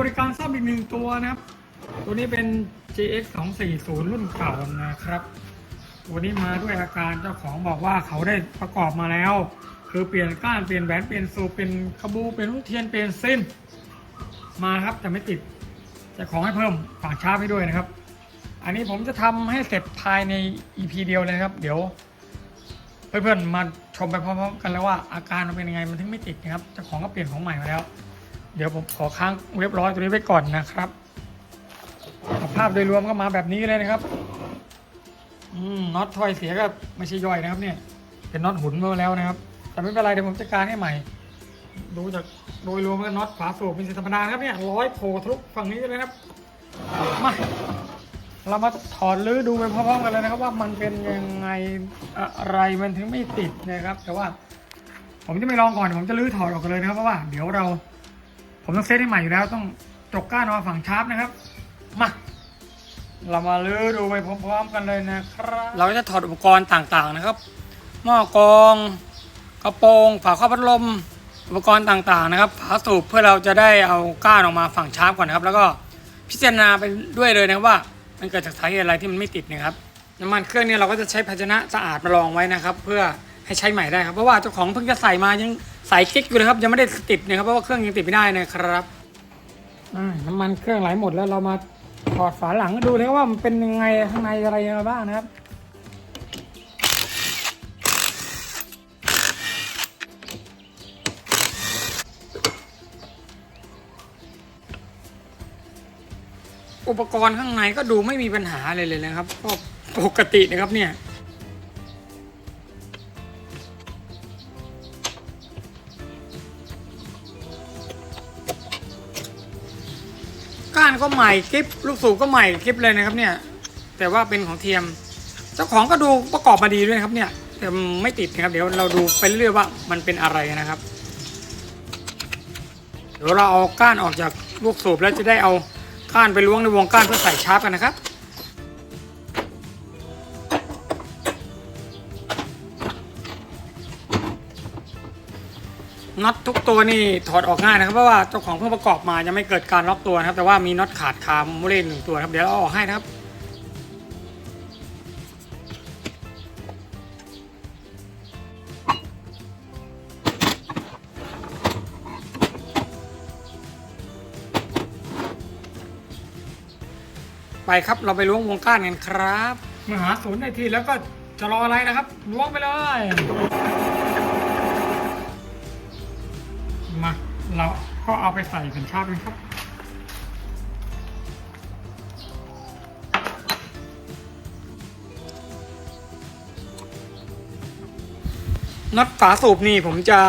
บริการซ่อมอีกหนึ่งตัวนะครับ ตัวนี้เป็น GX 240รุ่นเก่านะครับ ตัวนี้มาด้วยอาการเจ้าของบอกว่าเขาได้ประกอบมาแล้ว คือเปลี่ยนก้านเปลี่ยนแหวนเปลี่ยนสูบเป็นขบูเป็นลูกเทียนเปลี่ยนเส้น มาครับแต่ไม่ติดจะของให้เพิ่มฝั่งชาร์ปให้ด้วยนะครับ อันนี้ผมจะทำให้เสร็จภายใน EP เดียวเลยนะครับ เดี๋ยว เพื่อนๆมาชมไปพร้อมๆกันแล้วว่าอาการมันเป็นยังไงมันถึงไม่ติดนะครับเจ้าของก็เปลี่ยนของใหม่มาแล้ว เดี๋ยวผมขอค้างเรียบร้อยตัวนี้ไว้ก่อนนะครับ ภาพโดยรวมก็มาแบบนี้เลยนะครับน็อตถอยเสียก็ไม่ใช่ย่อยนะครับ เนี่ย เป็นน็อตหุ่นมาแล้วนะครับ แต่ไม่เป็นไรเดี๋ยวผมจัดการให้ใหม่ ดูจากโดยรวมก็น็อตฝาสูบเป็นสีธรรมดานะครับเนี่ยร้อยโผล่ทะลุฝั่งนี้เลยนะครับ มาเรามาถอดลื้อดูไปพร้อมๆกันเลยนะครับ ว่ามันเป็นยังไงอะไรมันถึงไม่ติดนะครับ แต่ว่า ผมจะไม่ลองก่อนผมจะลื้อถอดออกกันเลยนะครับเพราะว่าเดี๋ยวเรา ผมต้องเซตให้ใหม่อยู่แล้วต้องจกก้านอฝั่งชาร์ปนะครับ มาเรามาลื้อดูไปพร้อมๆกันเลยนะครับ เราจะถอดอุปกรณ์ต่างๆนะครับ หม้อกรอง กระโปรงฝาครอบพัดลม อุปกรณ์ต่างๆนะครับฝาสูบเพื่อเราจะได้เอาก้านออกมาฝั่งชาร์ปก่อนนะครับ แล้วก็พิจารณาไปด้วยเลยนะว่า มันเกิดจากสาเหตุอะไรที่มันไม่ติดนะครับน้ำมันเครื่องเนี่ยเราก็จะใช้ภาชนะสะอาดมาลองไว้นะครับ เพื่อ ให้ใช้ใหม่ได้ครับเพราะว่าเจ้าของเพิ่งจะใส่มายังใส่กิ๊กอยู่นะครับยังไม่ได้ติดนะครับเพราะว่าเครื่องยังติดไม่ได้นะครับอ่าน้ำมันเครื่องไหลหมดแล้วเรามาถอดฝาหลังดูเลยว่ามันเป็นยังไงข้างในอะไรยังไงบ้างนะครับอุปกรณ์ข้างในก็ดูไม่มีปัญหาเลยเลยนะครับก็ปกตินะครับเนี่ยานก็ใหม่คลิปลูกสูบก็ใหม่คลิปเลยนะครับเนี่ย แต่ว่าเป็นของเทียม เจ้าของก็ดูประกอบมาดีด้วยครับเนี่ยแต่ไม่ติดนะครับ เดี๋ยวเราดูไปเรื่อยๆว่ามันเป็นอะไรนะครับเดี๋ยวเราเอาก้านออกจากลูกสูบแล้วจะได้เอาก้านไปล้วงในวงก้านเพื่อใส่ชาร์ปกันนะครับ น็อตทุกตัวนี่ถอดออกง่ายนะครับเพราะว่าเจ้าของเพิ่งประกอบมายังไม่เกิดการล็อกตัวนะครับ แต่ว่ามีน็อตขาดคาโมเลนหนึ่งตัวครับเดี๋ยวเราเอาออกให้นะครับไปครับเราไปล้วงวงก้านกันครับมาหาศูนย์ได้ทีแล้วก็จะรออะไรนะครับล้วงไปเลย เราก็เอาไปใส่เป็นชาร์ปกันครับน็อตฝาสูบนี่ผมจะ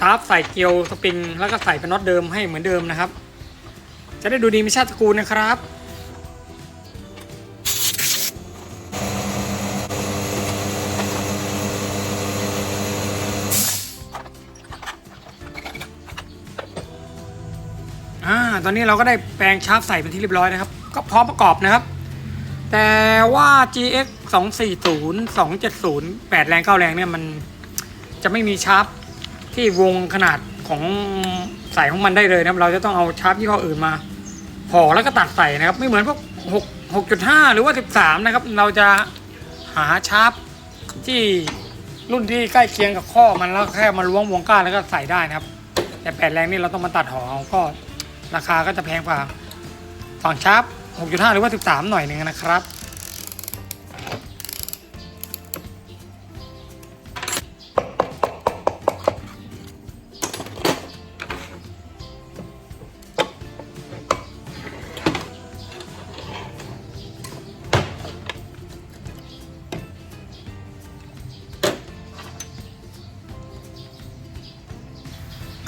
ทาร์ฟใส่เกลียวสปริง แล้วก็ใส่เป็นน็อตเดิมให้เหมือนเดิมนะครับ จะได้ดูดีไม่ชาติกูลนะครับ อ่าตอนนี้เราก็ได้แปลงชาร์ปใส่เป็นที่เรียบร้อยนะครับ ก็พร้อมประกอบนะครับ แต่ว่า GX 240 270 8 แรง 9 แรงเนี่ยมันจะไม่มีชาร์ปที่วงขนาดของใส่ของมันได้เลยนะครับ เราจะต้องเอาชาร์ปยี่ห้ออื่นมาห่อแล้วก็ตัดใส่นะครับ ไม่เหมือนพวก6 6.5 หรือว่า 13 นะครับ เราจะหาชาร์ปที่รุ่นที่ใกล้เคียงกับข้อมันแล้วแค่มาล้วงวงก้านแล้วก็ใส่ได้นะครับ แต่แปดแรงนี่เราต้องมาตัดห่อเอาก็ ราคาก็จะแพงกว่าฝั่งชาร์ป6.5 หรือว่า 13 หน่อยหนึ่งนะครับ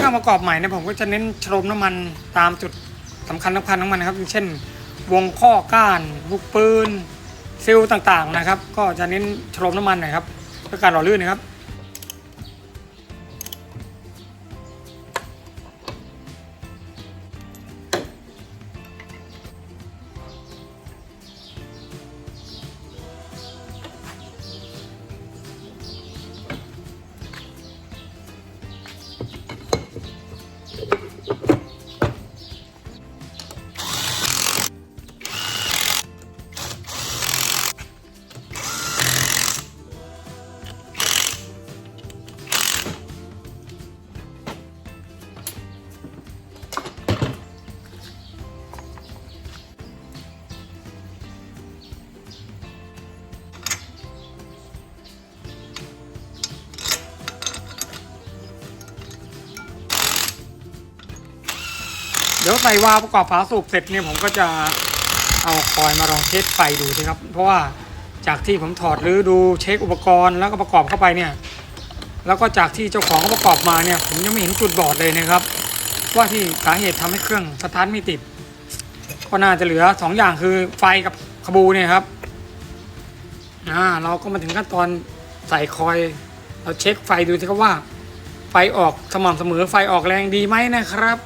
เครื่องประกอบใหม่เนี่ยผมก็จะเน้นชโลมน้ำมันตามจุดสำคัญสำคัญของมันนะครับอย่างเช่น วงข้อก้านลูกปืนซิลต่างๆนะครับ ก็จะเน้นชโลมน้ำมันนะครับเพื่อการหล่อลื่นนะครับ เดี๋ยวใส่วาล์วประกอบฝาสูบเสร็จเนี่ยผมก็จะเอาคอยมาลองเทสไฟดูสิครับ เพราะว่าจากที่ผมถอดหรือดูเช็คอุปกรณ์แล้วก็ประกอบเข้าไปเนี่ยแล้วก็จากที่เจ้าของเขาประกอบมาเนี่ยผมยังไม่เห็นจุดบอดเลยนะครับ ว่าที่สาเหตุทำให้เครื่องสตาร์ทไม่ติด ก็น่าจะเหลือสองอย่างคือไฟกับขบูเนี่ยครับอ่าเราก็มาถึงขั้นตอนใส่คอย เราเช็คไฟดูสิครับว่า ไฟออกสม่ำเสมอไฟออกแรงดีไหมนะครับ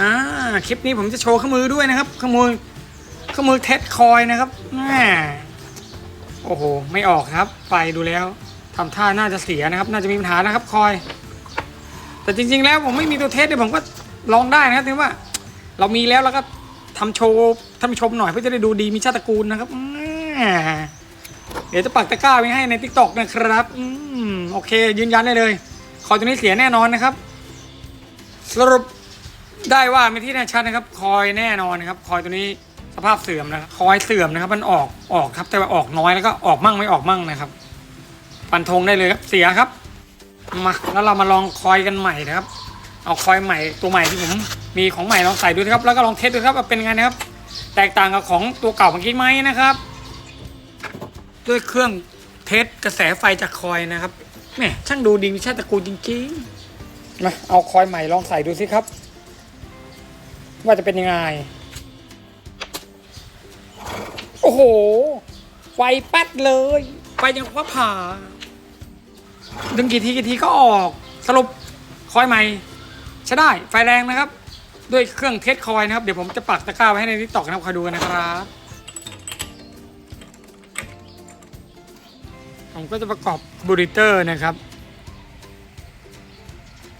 อ่าคลิปนี้ผมจะโชว์เครื่อมือด้วยนะครับเครื่อมือเครื่อมือเทสคอยนะครับแหม่โอ้โห ไม่ออกครับไฟดูแล้วทำท่าน่าจะเสียนะครับ น่าจะมีปัญหานะครับคอย แต่จริง ๆ แล้วผมไม่มีตัวเทสเนี่ยผมก็ลองได้นะครับถือว่า เรามีแล้วแล้วก็ทำโชว์ท่านผู้ชมหน่อยเพื่อจะได้ดูดีมีชาติตระกูลนะครับเดี๋ยวจะปักตะกร้าไว้ให้ในทิกตอกนะครับอืมโอเค ยืนยันได้เลย คอยตัวนี้เสียแน่นอนนะครับ สรุป ได้ว่าไม่ที่แน่ชัดนะครับ คอยแน่นอนนะครับ คอยตัวนี้สภาพเสื่อมนะครับ คอยเสื่อมนะครับ มันออกออกครับแต่ว่าออกน้อยแล้วก็ออกมั่งไม่ออกมั่งนะครับฟันธงได้เลยครับเสียครับมาแล้วเรามาลองคอยกันใหม่นะครับ เอาคอยใหม่ตัวใหม่ที่ผมมีของใหม่ลองใส่ดูนะครับ แล้วก็ลองเทสดูครับว่าเป็นไงนะครับ แตกต่างกับของตัวเก่าเมื่อกี้ไหมนะครับ ด้วยเครื่องเทสกระแสไฟจากคอยนะครับแหมช่างดูดีมีชาติตระกูลจริงๆมาเอาคอยใหม่ลองใส่ดูสิครับ ว่าจะเป็นยังไง โอ้โห ไฟป๊ดเลย ไฟยังฟ้าผ่า ดึงกี่ทีกี่ทีก็ออก สรุปคอยใหม่ใช้ได้ ไฟแรงนะครับ ด้วยเครื่องเทสคอยนะครับ เดี๋ยวผมจะปักตะกร้าไว้ให้ในทิกตอกนะครับคอยดูกันนะครับ ผมก็จะประกอบคาร์บูเรเตอร์นะครับ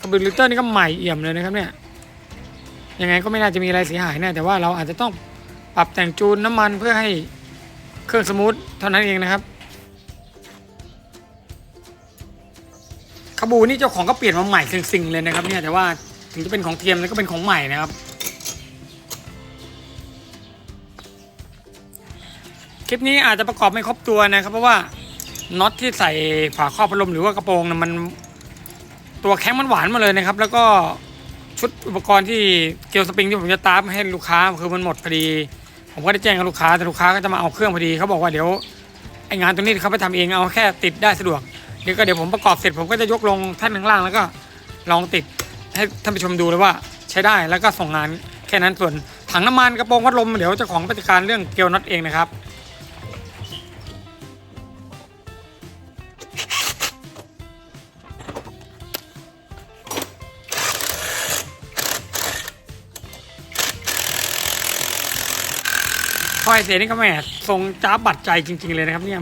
คาร์บูเรเตอร์นี่ก็ใหม่เอี่ยมเลยนะครับเนี่ย ยังไงก็ไม่น่าจะมีอะไรเสียหายแน่แต่ว่าเราอาจจะต้องปรับแต่งจูนน้ำมันเพื่อให้เครื่องสมูทเท่านั้นเองนะครับคาบูนี่เจ้าของก็เปลี่ยนมาใหม่สิ่งๆเลยนะครับเนี่ยแต่ว่าถึงจะเป็นของเทียมแล้วก็เป็นของใหม่นะครับคลิปนี้อาจจะประกอบไม่ครบตัวนะครับ เพราะว่าน็อตที่ใส่ฝาครอบพัดลมหรือว่ากระโปรงนะมันตัวแข็งมันหวานมาเลยนะครับ แล้วก็ ชุดอุปกรณ์ที่เกลียวสปริงที่ผมจะตามให้ลูกค้าคือมันหมดพอดี ผมก็ได้แจ้งกับลูกค้าแต่ลูกค้าก็จะมาเอาเครื่องพอดีเขาบอกว่าเดี๋ยวไองานตรงนี้เขาไปทำเองเอาแค่ติดได้สะดวกเดี๋ยวก็เดี๋ยวผมประกอบเสร็จผมก็จะยกลงแท่นข้างล่างแล้วก็ลองติดให้ท่านผู้ชมดูเลยว่าใช้ได้แล้วก็ส่งงานแค่นั้นส่วนถังน้ำมันกระโปรงพัดลมเดี๋ยวเจ้าของปฏิการเรื่องเกลียวน็อตเองนะครับ อยเสียนี่ก็แหม่ทรงจ้าบัดใจจริง ๆ เลยนะครับเนี่ย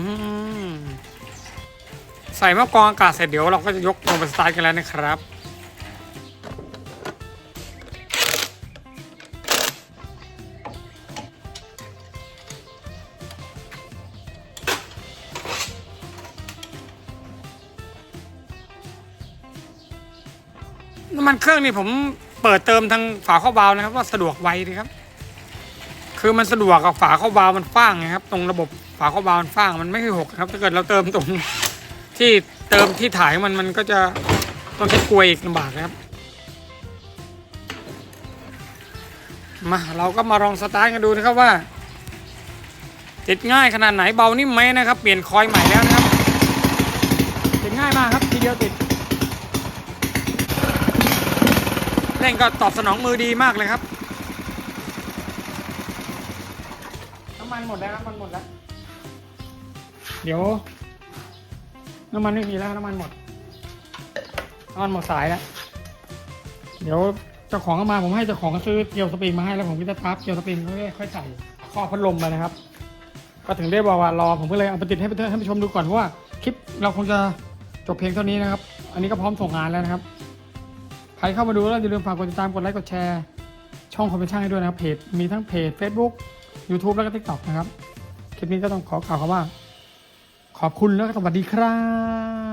ใส่ม้อกรองอากาศเสร็จเดี๋ยวเราก็จะยกลงไปสตาร์ทกันแล้วนะครับน้ำมันเครื่องนี่ผมเปิดเติมทางฝาข้อบาล์วนะครับว่าสะดวกไวดีครับ คือมันสะดวกกับฝาเข้าวาล์วมันฟ้างไงครับ ตรงระบบฝาเข้าวาล์วมันฟ้างมันไม่ค่อยหกครับ ถ้าเกิดเราเติมตรงที่เติมที่ถ่ายมันมันก็จะต้องใช้กลวยอีกลำบากนะครับมาเราก็มาลองสตาร์ทกันดูนะครับว่า ติดง่ายขนาดไหนเบานิ่มไหมนะครับ เปลี่ยนคอยใหม่แล้วนะครับติดง่ายมากครับทีเดียวติดเร่งก็ตอบสนองมือดีมากเลยครับำมันหมดแล้วน้ำมันหมดแล้ว เดี๋ยว น้ำมันไม่มีแล้วน้ำมันหมดน้ำมันหมดสายแล้ว เดี๋ยวเจ้าของก็มาผมให้เจ้าของก็ซื้อเกลียวสปริงมาให้แล้วผมก็จะทับเกลียวสปริงค่อยค่อยใส่ข้อพัดลมมานะครับ ก็ถึงได้บอกว่ารอผมก็เลยเอาไปติดให้เพื่อนๆท่านผู้ชมดูก่อนเพราะว่าคลิปเราคงจะจบเพียงเท่านี้นะครับ อันนี้ก็พร้อมส่งงานแล้วนะครับ ใครเข้ามาดูแล้วอย่าลืมฝากกดติดตามกดไลค์กดแชร์ช่องคอมเมนชั่นให้ด้วยนะครับเพจมีทั้งเพจ Facebook YouTube แล้วก็ TikTok นะครับ คลิปนี้ก็ต้องขอกล่าวคำว่า ขอบคุณแล้วก็สวัสดีครับ